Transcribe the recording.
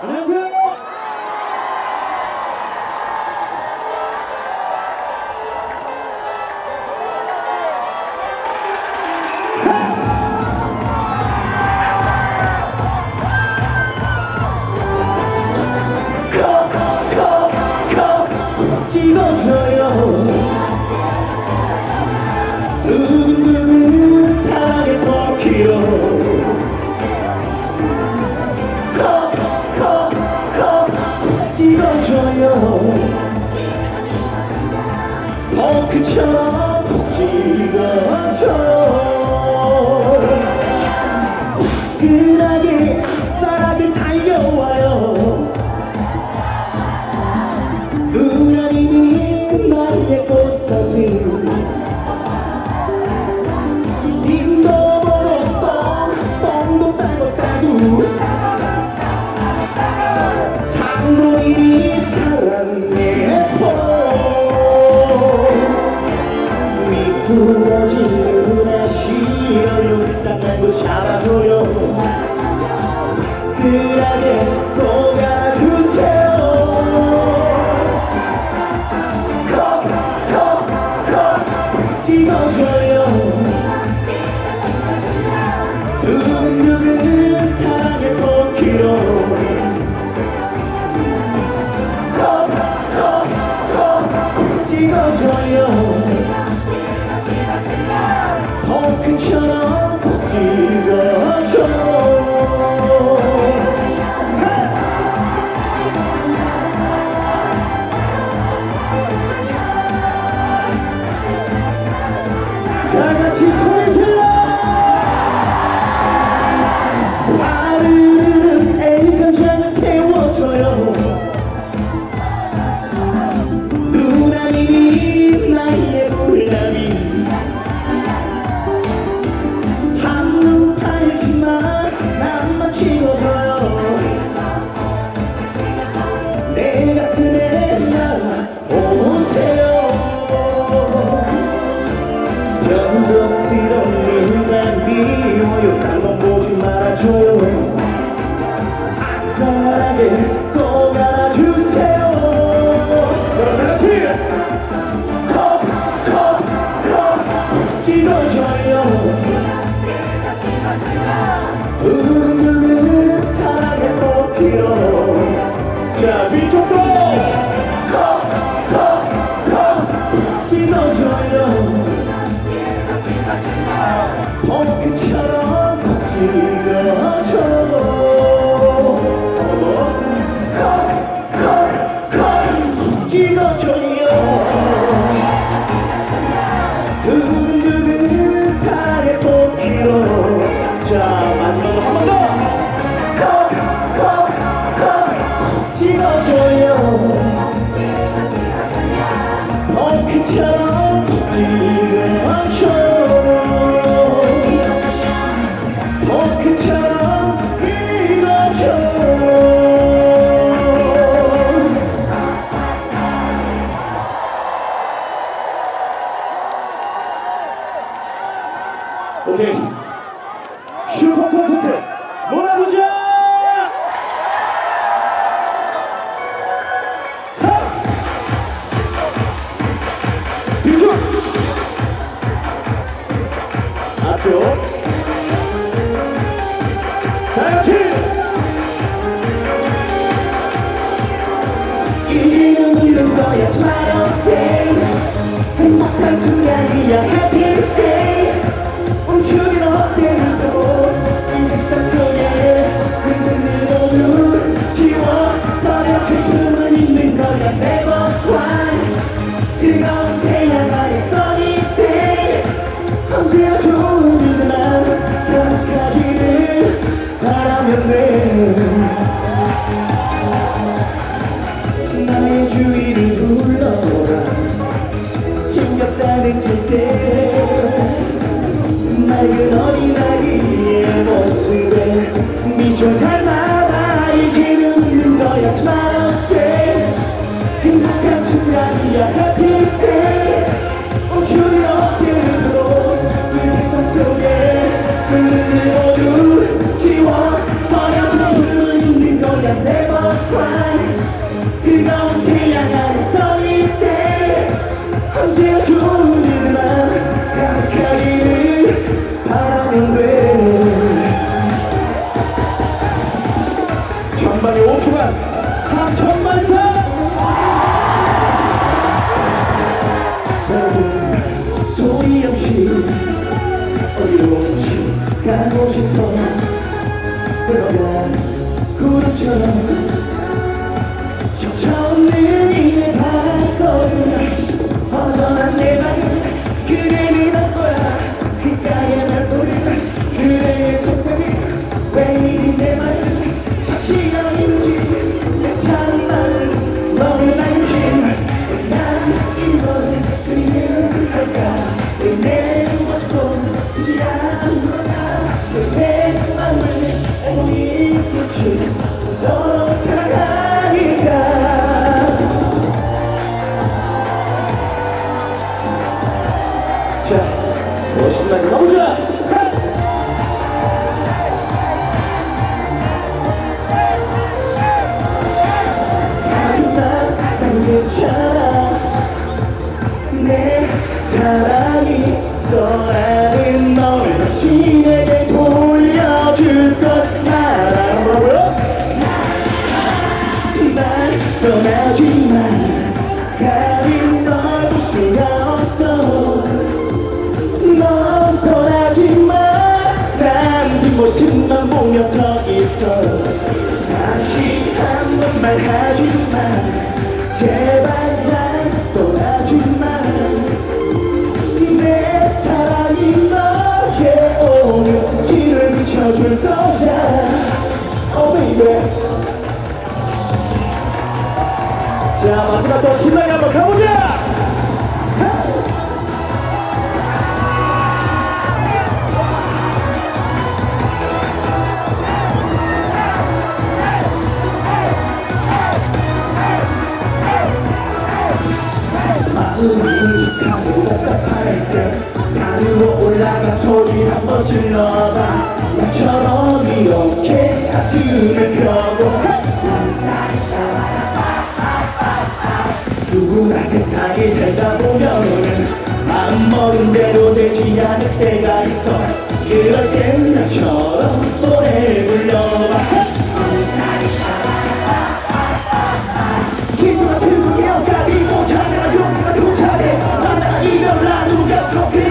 Brasil! 어 그처럼 포기가 가요. 그하게 녹아주세요. 찍어줘요. 두근두근 그 사랑의 꽃 사순간이야 하필 때 뜨거운 태양 아래 서 있대 언제나 좋은 가득하기를 바라면 돼 전반에 5초간 한 천만사 소리 없이 어디로든지 가고 싶어? 들어간 구름처럼 자, 멋있는 가보자! 내 사랑이 떠나는 널 다시 난 뒷모습만 보며 서 있어. 다시 한 번 말하지만 제발 날 떠나지마 내 사랑이 너의 오늘 길을 비춰줄 거야. Oh baby. 자 마지막 또 신나게 한번 가보 세상에 살다 보면은 마음먹은 대로 되지 않을 때가 있어 그럴 땐 나처럼 노래 불러봐 기도가 슬프게까지 도착해 용기가 도착해 만나 이별 나누가 섞이